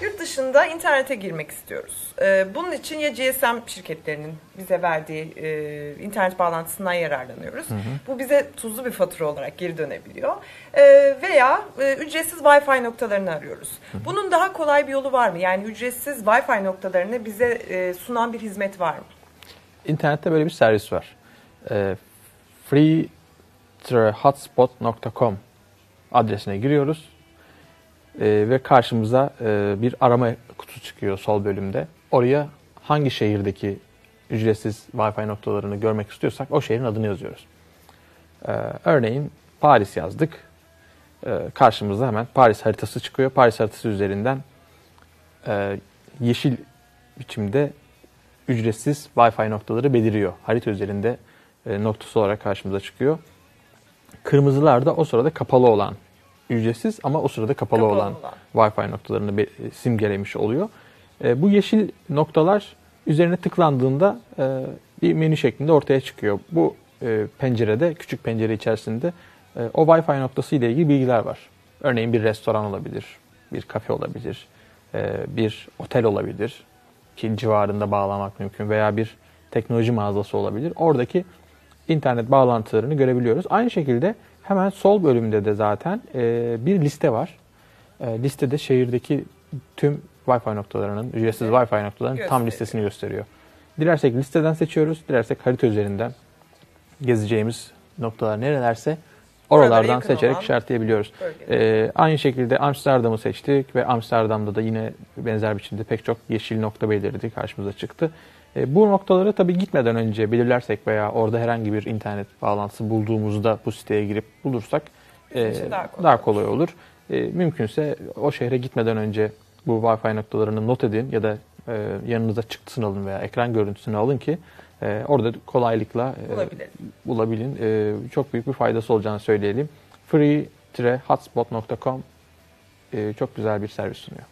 Yurt dışında internete girmek istiyoruz. Ee, bunun için ya GSM şirketlerinin bize verdiği e, internet bağlantısından yararlanıyoruz. Bu bize tuzlu bir fatura olarak geri dönebiliyor. Ee, veya e, ücretsiz Wi-Fi noktalarını arıyoruz. Bunun daha kolay bir yolu var mı? Yani ücretsiz Wi-Fi noktalarını bize e, sunan bir hizmet var mı? İnternette böyle bir servis var. Ee, free-hotspot.com adresine giriyoruz. Ee, ve karşımıza e, bir arama kutusu çıkıyor sol bölümde. Oraya hangi şehirdeki ücretsiz Wi-Fi noktalarını görmek istiyorsak o şehrin adını yazıyoruz. Ee, örneğin Paris yazdık. Ee, karşımıza hemen Paris haritası çıkıyor. Paris haritası üzerinden e, yeşil biçimde ücretsiz Wi-Fi noktaları beliriyor. Harita üzerinde e, noktası olarak karşımıza çıkıyor. Kırmızılar da o sırada kapalı olan, ücretsiz ama o sırada kapalı, Kapalı olan, olan. Wi-Fi noktalarını be- e, simgelemiş oluyor. E, bu yeşil noktalar üzerine tıklandığında e, bir menü şeklinde ortaya çıkıyor. Bu e, pencerede, küçük pencere içerisinde e, o Wi-Fi noktası ile ilgili bilgiler var. Örneğin bir restoran olabilir, bir kafe olabilir, e, bir otel olabilir ki civarında bağlamak mümkün veya bir teknoloji mağazası olabilir. Oradaki internet bağlantılarını görebiliyoruz. Aynı şekilde hemen sol bölümde de zaten e, bir liste var. E, listede şehirdeki tüm Wi-Fi noktalarının, ücretsiz Wi-Fi noktalarının tam Gösteriyor. listesini gösteriyor. Dilersek listeden seçiyoruz, dilersek harita üzerinden gezeceğimiz noktalar nerelerse oralardan seçerek işaretleyebiliyoruz. Ee, aynı şekilde Amsterdam'ı seçtik ve Amsterdam'da da yine benzer biçimde pek çok yeşil nokta belirdi karşımıza çıktı. Ee, bu noktaları tabii gitmeden önce belirlersek veya orada herhangi bir internet bağlantısı bulduğumuzda bu siteye girip bulursak e, daha kolay daha kolay olur. E, mümkünse o şehre gitmeden önce bu Wi-Fi noktalarını not edin ya da e, yanınıza çıktısını alın veya ekran görüntüsünü alın ki e, orada kolaylıkla e, Bulabilirim. bulabilin. E, çok büyük bir faydası olacağını söyleyelim. free-hotspot.com e, çok güzel bir servis sunuyor.